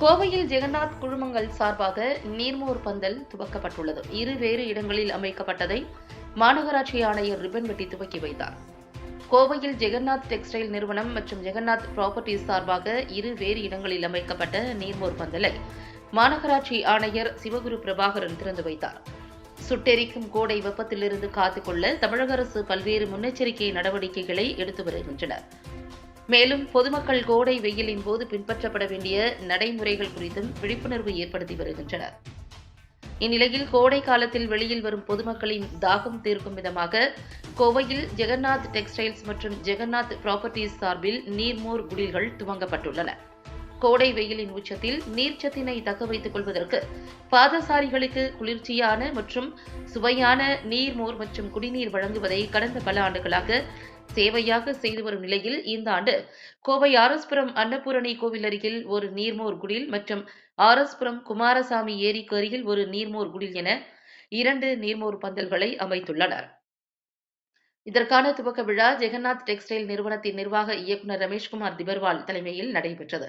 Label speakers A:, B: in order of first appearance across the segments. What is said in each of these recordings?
A: கோவையில் ஜெகநாத் குழுமங்கள் சார்பாக நீர்மோர் பந்தல் துவக்கப்பட்டுள்ளது. இரு வேறு இடங்களில் அமைக்கப்பட்டதை மாநகராட்சி ஆணையர் ரிப்பன் வெட்டி துவக்கி வைத்தார். கோவையில் ஜெகநாத் டெக்ஸ்டைல் நிறுவனம் மற்றும் ஜெகநாத் ப்ராப்பர்ட்டிஸ் சார்பாக இரு வேறு இடங்களில் அமைக்கப்பட்ட நீர்மோர் பந்தலை மாநகராட்சி ஆணையர் சிவகுரு பிரபாகரன் திறந்து வைத்தார். சுட்டெரிக்கும் கோடை வெப்பத்திலிருந்து காத்துக்கொள்ள தமிழக அரசு பல்வேறு முன்னெச்சரிக்கை நடவடிக்கைகளை எடுத்து வருகின்றனர். மேலும் பொதுமக்கள் கோடை வெயிலின் போது பின்பற்றப்பட வேண்டிய நடைமுறைகள் குறித்தும் விழிப்புணர்வு ஏற்படுத்தி வருகின்றனர். இந்நிலையில் கோடை காலத்தில் வெளியில் வரும் பொதுமக்களின் தாகம் தீர்க்கும் விதமாக கோவையில் ஜெகநாத் டெக்ஸ்டைல்ஸ் மற்றும் ஜெகநாத் ப்ராப்பர்ட்டிஸ் சார்பில் நீர்மோர் குடில்கள் துவங்கப்பட்டுள்ளன. கோடை வெயிலின் உச்சத்தில் நீர்ச்சத்தினை தக்க வைத்துக் கொள்வதற்கு பாதசாரிகளுக்கு குளிர்ச்சியான மற்றும் சுவையான நீர்மோர் மற்றும் குடிநீர் வழங்குவதை கடந்த பல ஆண்டுகளாக சேவையாக செய்து வரும் நிலையில் இந்த ஆண்டு கோவை ஆரஸ்புரம் அன்னபூரணி கோவில் அருகில் ஒரு நீர்மோர் குடில் மற்றும் ஆரஸ்புரம் குமாரசாமி ஏரிக்கு அருகில் ஒரு நீர்மோர் குடில் என இரண்டு நீர்மோர் பந்தல்களை அமைத்துள்ளனர். இதற்கான துவக்க விழா ஜெகநாத் டெக்ஸ்டைல் நிறுவனத்தின் நிர்வாக இயக்குநர் ரமேஷ்குமார் திபர்வால் தலைமையில் நடைபெற்றது.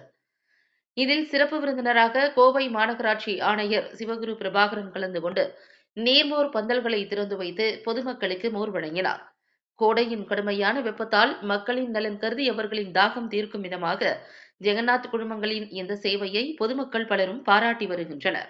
A: இதில் சிறப்பு விருந்தினராக கோவை மாநகராட்சி ஆணையர் சிவகுரு பிரபாகரன் கலந்து கொண்டு நீர்மோர் பந்தல்களை திறந்து வைத்து பொதுமக்களுக்கு மோர் வழங்கினார். கோடையின் கடுமையான வெப்பத்தால் மக்களின் நலன் கருதி அவர்களின் தாகம் தீர்க்கும் விதமாக ஜெகநாத் குழுமங்களின் இந்த சேவையை பொதுமக்கள் பலரும் பாராட்டி வருகின்றனர்.